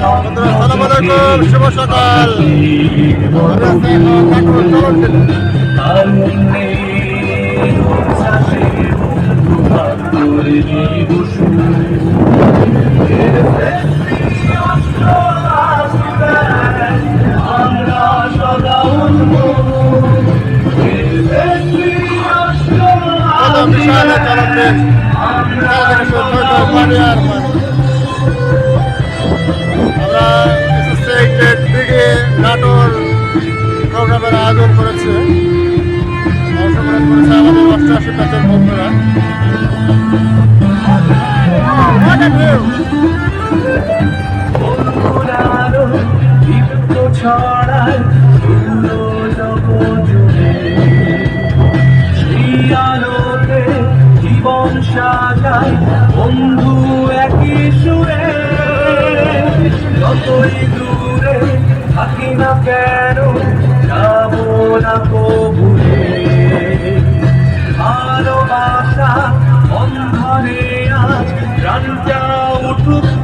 বন্ধুরা সালাম আলাইকুম শুভ সকাল বিশাল চলন পানি আর পানি করেছে। অংশগ্রহণ করেছে আমাদের অষ্টআশি ব্যাচের বন্ধুরা। ছড়ায় জীবন সাজায় বন্ধু একই সুরে দূরে থাকি না কেন না কবুলে ভালোবাসা বন্ধনে আজ প্রাণটা উঠুক।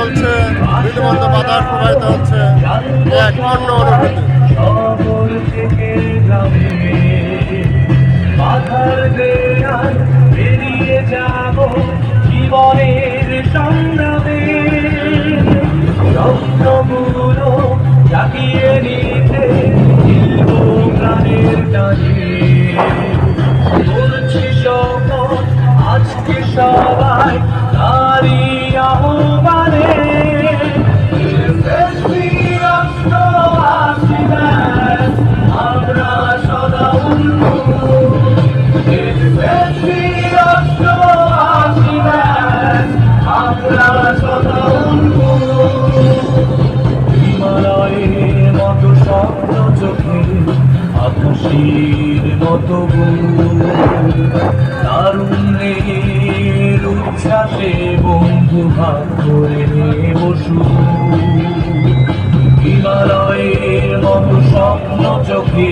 চলছে বিধিবন্ধ বাতাস প্রবাহিত হচ্ছে। এক অন্য অনুভূতি। জীবনের সংগ্রামে। আকাশের মতো তারুণ্যের উচ্ছ্বাসে বন্ধু ভাগ বসু হিমালয়ের মতো স্বপ্ন চোখে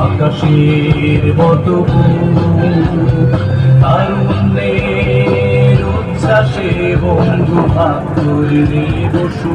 আকাশের মতো উচ্ছ্বাসে বন্ধু করে Basu.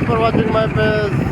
Thanks for watching my page.